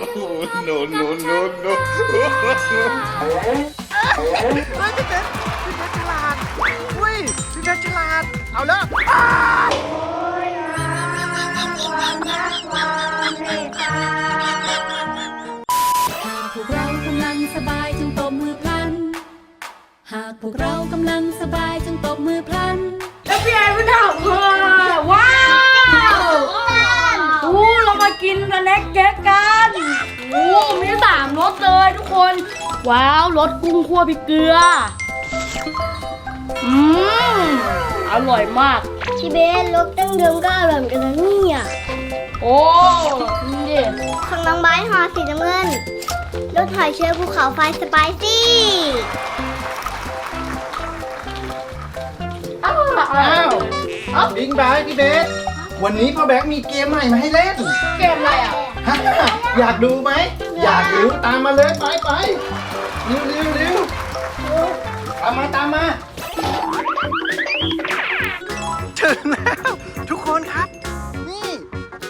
no, no, no, no. เฮ้ยพี่เพชรพี่เพชรฉลาดอุ้ยพี่เพชรฉลาด เอาแล้วอ้าวพวกเรากำลังสบายจงตบมือพลัน หากพวกเรากำลังสบายจงตบมือพลันแล้วพี่แอนไม่ได้ของเธอว้าวโอ้เรามากินสแน็คแจ็คกัน มีสามรสเลยทุกคน ว้าวรสกุ้งคั่วพริกเกลือ อืมอร่อยมาก พี่เบสรสตั้งเดิมก็อร่อยเหมือนกันนะเนี่ยโอ้นี่ดิของน้องไบร์ทห่อสีน้ำเงินรสหอยเชลล์ภูเขาไฟสไปซี่อ้าวอ้าว บิงบายพี่เบส วันนี้พ่อแบงค์มีเกมใหม่มาให้เล่นเกมอะไรอะฮะอยากดูไหม อยากดูตามมาเลยไปไปเร็วเร็วเร็วตามมาตามมาถึงแล้วทุกคนครับ นี่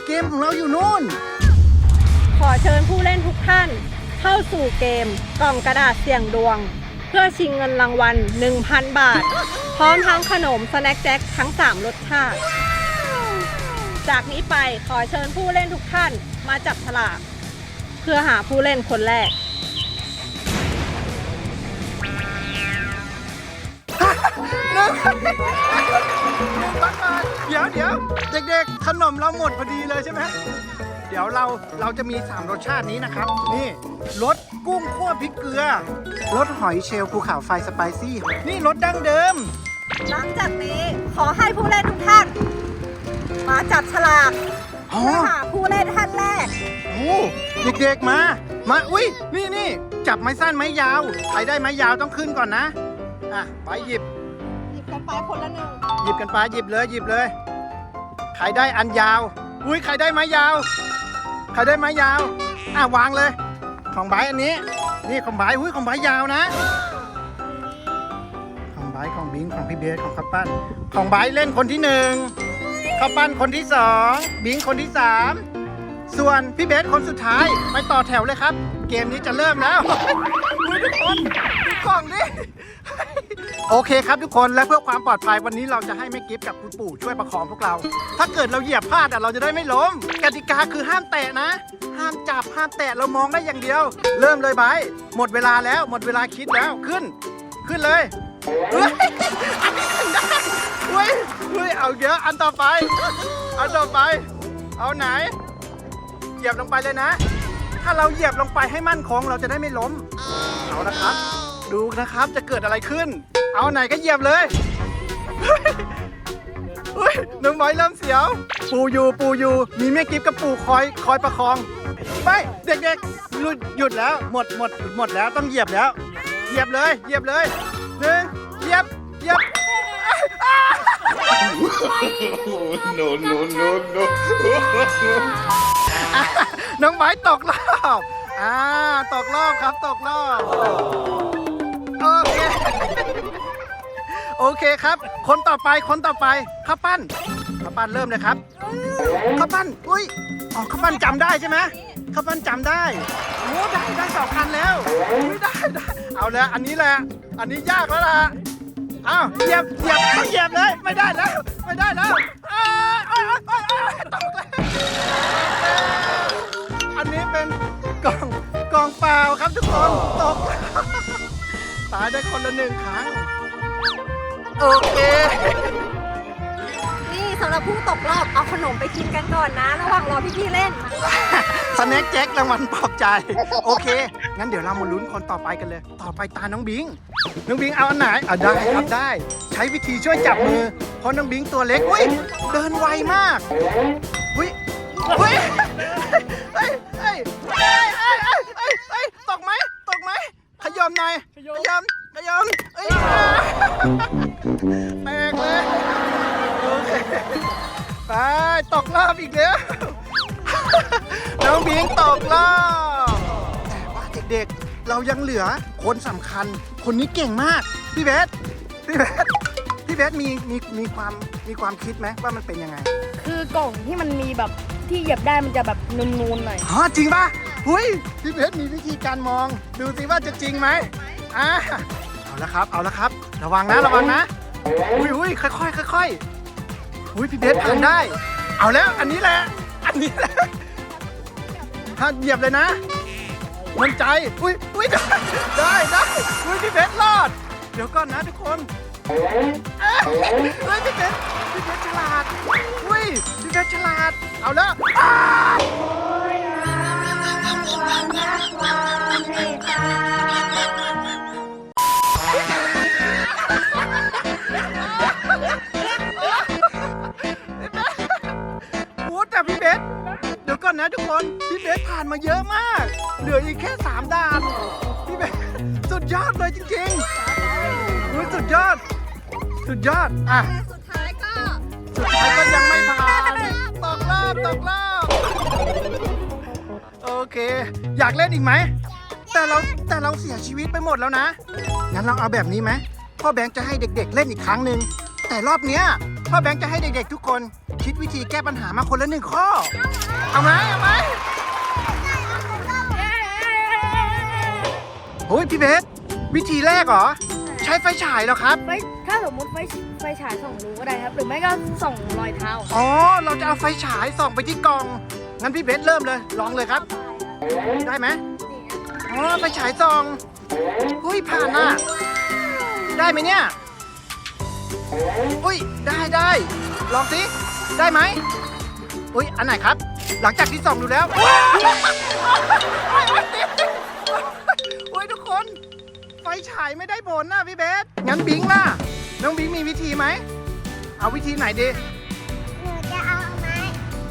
เกมของเราอยู่นู่น ขอเชิญผู้เล่นทุกท่าน เข้าสู่เกมกล่องกระดาษเสี่ยงดวง เพื่อชิงเงินรางวัล 1,000 บาท พร้อมทั้งขนมสแน็คแจ็คทั้ง 3 รสชาติ จากนี้ไปขอเชิญผู้เล่นทุกท่านมาจับฉลากเพื่อหาผู้เล่นคนแรก หนึ่งหนึ่งพันบาทเดี๋ยวเดี๋ยวเด็กๆ ขนมเราหมดพอดีเลยใช่ไหมเดี๋ยวเราเราจะมี 3 รสชาตินี้นะครับ นี่รสกุ้งคั่วพริกเกลือรสหอยเชลล์ภูเขาไฟสไปซี่ นี่รสดั้งเดิม หลังจากนี้ขอให้ผู้เล่นทุกท่าน มาจับฉลากอ๋อ เพื่อหาผู้เล่นท่านแรก โอ้เด็กๆมา มา อุ้ยนี่นี่จับไม้สั้นไม้ยาวใครได้ไม้ยาวต้องขึ้นก่อนนะ อะไปหยิบ หยิบกันไปคนละหนึ่งหยิบกันไปหยิบเลยหยิบเลย ใครได้อันยาว อุ้ยใครได้ไม้ยาว ใครได้ไม้ยาว อะวางเลย ของใบร์ทอันนี้ นี่ของใบร์ทอุ้ยของใบร์ทยาวนะ ของใบร์ทของบิงของพี่เบสของข้าวปั้นของใบร์ทเล่นคนที่หนึ่ง ข้าวปั้นคนที่สองบิงคนที่สามส่วนพี่เบสคนสุดท้ายไปต่อแถวเลยครับ เกมนี้จะเริ่มแล้วทุกคนดูกล่องดิโอเคครับทุกคนและเพื่อความปลอดภัยวันนี้เราจะให้แม่กิฟกับคุณปู่ช่วยประคองพวกเรา ถ้าเกิดเราเหยียบพลาดอะเราจะได้ไม่ล้ม กติกาคือห้ามแตะนะ ห้ามจับห้ามแตะเรามองได้อย่างเดียว เริ่มเลยไบหมดเวลาแล้วหมดเวลาคิดแล้วขึ้น ขึ้นเลยเฮ้ยอันนี้ขึ้นได้ เฮ้ยเฮ้ยเอาเยอะอันต่อไป อันต่อไป เอาไหน เหยียบลงไปเลยนะ ถ้าเราเหยียบลงไปให้มั่นคงเราจะได้ไม่ล้ม เอานะครับ ดูนะครับจะเกิดอะไรขึ้น เอาไหนก็เหยียบเลยเฮ้ยน้องบอยเริ่มเสียว ปูอยู่ปูอยู่มีแม่กิฟกับปูคอยคอยประคองไม่เด็กๆหยุดหยุดแล้วหมดหมดหมดแล้วต้องเหยียบแล้ว เหยียบเลย เหยียบเลยหนึ่งเหยียบเหยียบ no, no, no, no. น้องไม้ตกรอบอ่าตกรอบครับตกรอบโอเคโอเคครับ คนต่อไปคนต่อไปข้าวปั้นข้าวปั้นเริ่มเลยครับข้าวปั้นอุ้ยอ๋อข้าวปั้นจำได้ใช่ไหมข้าวปั้นจำได้โอ้ได้ได้สองคันแล้วได้ได้เอาแล้วอันนี้แหละ อันนี้ยากแล้วล่ะ อ้าวเหยียบเหยียบต้องเหยียบเลย ไม่ได้แล้ว ไม่ได้แล้วอ้าวอ้าวอ้าวอ้าวตกแล้วอันนี้เป็นกล่องกล่องเปล่าครับทุกคนตกตายได้คนละหนึ่งครั้งโอเค นี่สำหรับผู้ตกรอบเอาขนมไปกินกันก่อนนะ ระหว่างรอพี่ๆเล่น แน็คแจ็ครางวัลปลอบใจ โอเค งั้นเดี๋ยวเรามาลุ้นคนต่อไปกันเลย ต่อไปตาน้องบิง น้องบิงเอาอันไหนอะได้ครับได้ ใช้วิธีช่วยจับมือ เพราะน้องบิงตัวเล็กอุ้ยเดินไวมากอุ้ยอุ้ยเฮ้ยเฮ้ยเฮ้ยเฮ้ยเฮ้ยเฮ้ยเฮ้ยตกไหมตกไหมขยอมหน่อยขยอมขยอมเอ้ยแตกเลยไปตกรอบอีกแล้ว น้องบิงตกรอบแต่ว่าเด็กๆ เรายังเหลือคนสำคัญ คนนี้เก่งมาก พี่เบส พี่เบส พี่เบสมีมีมีความมีความคิดไหมว่ามันเป็นยังไงคือกล่องที่มันมีแบบที่เหยียบได้มันจะแบบนูนๆหน่อยฮะจริงป่ะหุยพี่เพชรมีวิธีการมอง ดูสิว่าจะจริงไหมอ่าเอาละครับ เอาละครับ ระวังนะ ระวังนะอุ้ยอุ้ยค่อยค่อยๆค่อยๆอุ้ยพี่เพชรผ่านได้ เอาแล้ว อันนี้แหละ อันนี้แหละ ถ้าเหยียบเลยนะมันใจ อุ้ยอุ้ยได้ได้ได้อุ้ยพี่เพชรรอด เดี๋ยวก่อนนะทุกคนเอ้ยเฮ้ยพี่เพชรพี่เพชรฉลาด อุ้ยพี่เพชรฉลาด เอาละอ้าวโานมาเยอะมาก เหลืออีกแค่สามด่านพี่เพชรสุดยอดเลยจริงๆอุ้ยสุดยอด สุดยอด อะสุดท้ายก็สุดท้ายก็ยังไม่ผ่านตกรอบตกรอบโอเค อยากเล่นอีกไหม แต่เราแต่เราเสียชีวิตไปหมดแล้วนะ งั้นเราเอาแบบนี้ไหมพ่อแบงค์จะให้เด็กๆ เล่นอีกครั้งหนึ่งแต่รอบเนี้ยพ่อแบงค์จะให้เด็กๆ ทุกคน คิดวิธีแก้ปัญหามาคนละหนึ่งข้อ เอาไหมเอาไหม โอ้ยพี่เบสวิธีแรกเหรอ ใช้ไฟฉายเหรอครับ ไฟถ้าสมมติไฟไฟฉายส่องรูก็ได้ครับ หรือไม่ก็ส่องรอยเท้าอ๋อ เราจะเอาไฟฉายส่องไปที่กล่อง งั้นพี่เบสเริ่มเลย ลองเลยครับ ได้ไหมอ๋อไฟฉายส่องอุ้ยผ่านน่ะ ได้ไหมเนี่ยอุ้ยได้ได้ลองสิได้ไหมอุ้ยอันไหนครับ หลังจากที่ส่องดูแล้วอุ้ยทุกคนไฟ ฉายไม่ได้ผลนะพี่เบส งั้นบิงล่ะ น้องบิงมีวิธีไหม เอาวิธีไหนดี หนูจะเอาไม้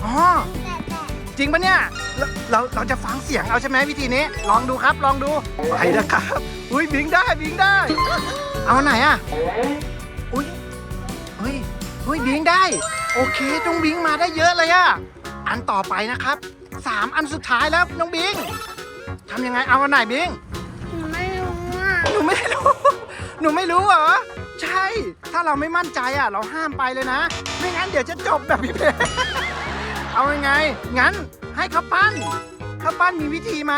อ๋อ แต่แต่จริงปะเนี่ย เราเราเราจะฟังเสียงเอาใช่ไหมวิธีนี้ ลองดูครับ ลองดู ไปนะครับ อุ้ยบิงได้บิงได้ เอาไหนอะ อุ้ยเฮ้ยเฮ้ยบิงได้ โอเคน้องบิงมาได้เยอะเลยอะอันต่อไปนะครับสามอันสุดท้ายแล้วน้องบิงทำยังไงเอาอันไหนบิงหนูไม่รู้อะห นูไม่รู้ หนูไม่รู้เหรอ ใช่ ถ้าเราไม่มั่นใจอะ เราห้ามไปเลยนะ ไม่งั้นเดี๋ยวจะจบแบบพี่เพชรเอายังไง งั้นให้ข้าวปั้นข้าวปั้นมีวิธีไหม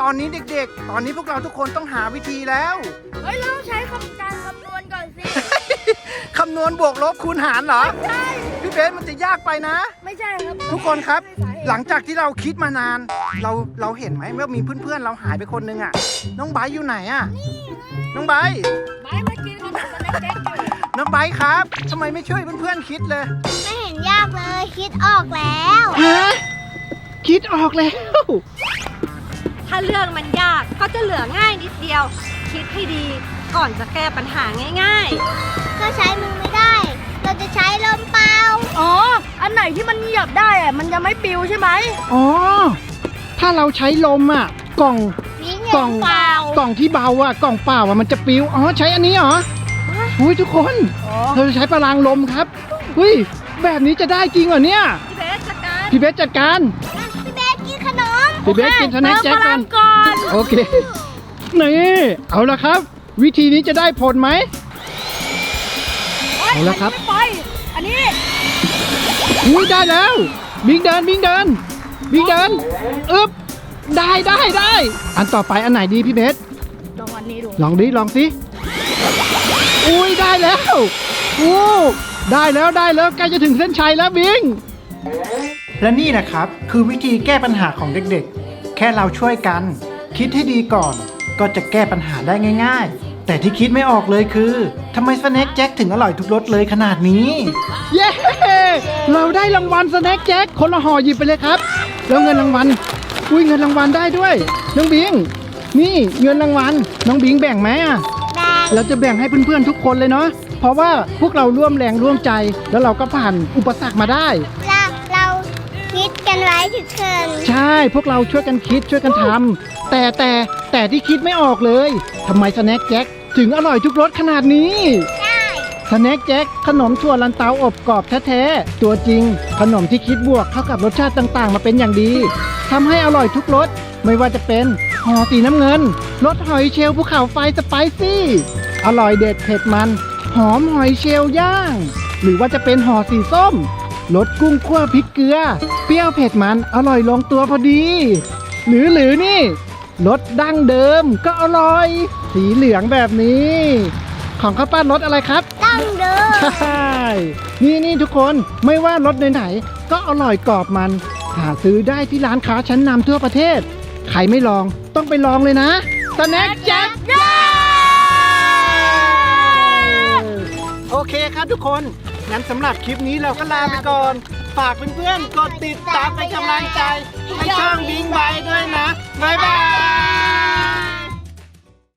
ตอนนี้เด็กๆ ตอนนี้พวกเราทุกคนต้องหาวิธีแล้ว เฮ้ยเราต้องใช้คำการคำนวณก่อนสิ คำนวณบวกลบคูณหารเหรอ ใช่ พี่เบสมันจะยากไปนะ ไม่ใช่ครับทุกคนครับสาเหตุหลังจากที่เราคิดมานาน เราเราเห็นไหมว่ามีเพื่อนๆ เราหายไปคนนึงอะ น้องไบร์ทอยู่ไหนอะ น้องไบร์ทไม้มากินขนมสแน็คแจ็คอยู่น้องไบร์ทครับทำไมไม่ช่วยเพื่อนๆคิดเลยไม่เห็นยากเลยคิดออกแล้ว ฮะคิดออกแล้ว ถ้าเรื่องมันยากก็จะเหลือง่ายนิดเดียว คิดให้ดี ก่อนจะแก้ปัญหาง่ายก็ใช้มือไม่ได้ เราจะใช้ลมเป่าอ๋อ อันไหนที่มันเหยียบได้อะมันจะไม่ปิวใช่ไหมอ๋อ ถ้าเราใช้ลมอะ กล่อง วิ่งกล่องเปล่ากล่องที่เบาอะ กล่องเปล่าอะ มันจะปิวอ๋อ ใช้อันนี้เหรอหุ้ยทุกคนเราจะใช้พลังลมครับหุ้ย แบบนี้จะได้จริงเหรอเนี่ยๆพี่เบสจัดการพี่เบสจัดการอะพี่เบสกินขนมพี่เบสกินสแน็คแจ็คเติกัมนพลังก่อน โอเค นี่ เอาละครับ วิธีนี้จะได้ผลไหมเอาละครับไม่ไปอันนี้อุ้ยได้แล้ว บิงเดินบิงเดินบิงเดินอึ๊บได้ได้ได้ อันต่อไปอันไหนดีพี่เบส ลองอันนี้ดู ลองดิลองสิอุ้ยได้แล้วโอ้ได้แล้วได้แล้วใกล้จะถึงเส้นชัยแล้วบิง และนี่นะครับ คือวิธีแก้ปัญหาของเด็กๆ แค่เราช่วยกัน คิดให้ดีก่อน ก็จะแก้ปัญหาได้ง่ายๆ แต่ที่คิดไม่ออกเลยคือทำไมสแน็คแจ็คถึงอร่อยทุกรสเลยขนาดนี้ เย้ เราได้รางวัลสแน็คแจ็คคนละห่อหยิบไปเลยครับ แล้วเงินรางวัล อุ้ยเงินรางวัลได้ด้วย น้องบิง นี่เงินรางวัล น้องบิงแบ่งไหมอะแบงเราจะแบ่งให้เพื่อนๆทุกคนเลยเนาะ เพราะว่าพวกเราร่วมแรงร่วมใจ แล้วเราก็ผ่านอุปสรรคมาได้ เราเราคิดกันไว้ถึงเกินใช่ พวกเราช่วยกันคิดช่วยกันทำ แต่แต่แต่ที่คิดไม่ออกเลยทำไมสแน็คแจ็คถึงอร่อยทุกรสขนาดนี้ได้สแน็คแจ็คขนมถั่วลันเตาอบกรอบแท้ๆ ตัวจริง ขนมที่คิดบวกเข้ากับรสชาติต่างๆ มาเป็นอย่างดีทำให้อร่อยทุกรสไม่ว่าจะเป็นห่อสีน้ำเงินรสหอยเชลล์ภูเขาไฟสไปซี่ อร่อยเด็ดเผ็ดมัน หอมหอยเชลล์ย่าง หรือว่าจะเป็นห่อสีส้มรสกุ้งคั่วพริกเกลือ เปรี้ยวเผ็ดมันอร่อยลงตัวพอดี หรือหรือนี่ รสดั้งเดิมก็อร่อย สีเหลืองแบบนี้ ของข้าวปั้นรสอะไรครับตั้งเดิม ใช่นี่นี่ทุกคนไม่ว่ารสไหนๆก็อร่อยกรอบมัน หาซื้อได้ที่ร้านค้าชั้นนำทั่วประเทศ ใครไม่ลองต้องไปลองเลยนะสแน็คแจ็คโอเคครับทุกคน งั้นสำหรับคลิปนี้เราก็ลาไปก่อน ฝากเพื่อนๆ กดติดตามเป็นกำลังใจ ให้ช่องบิงบายด้วยนะ บ๊ายบาย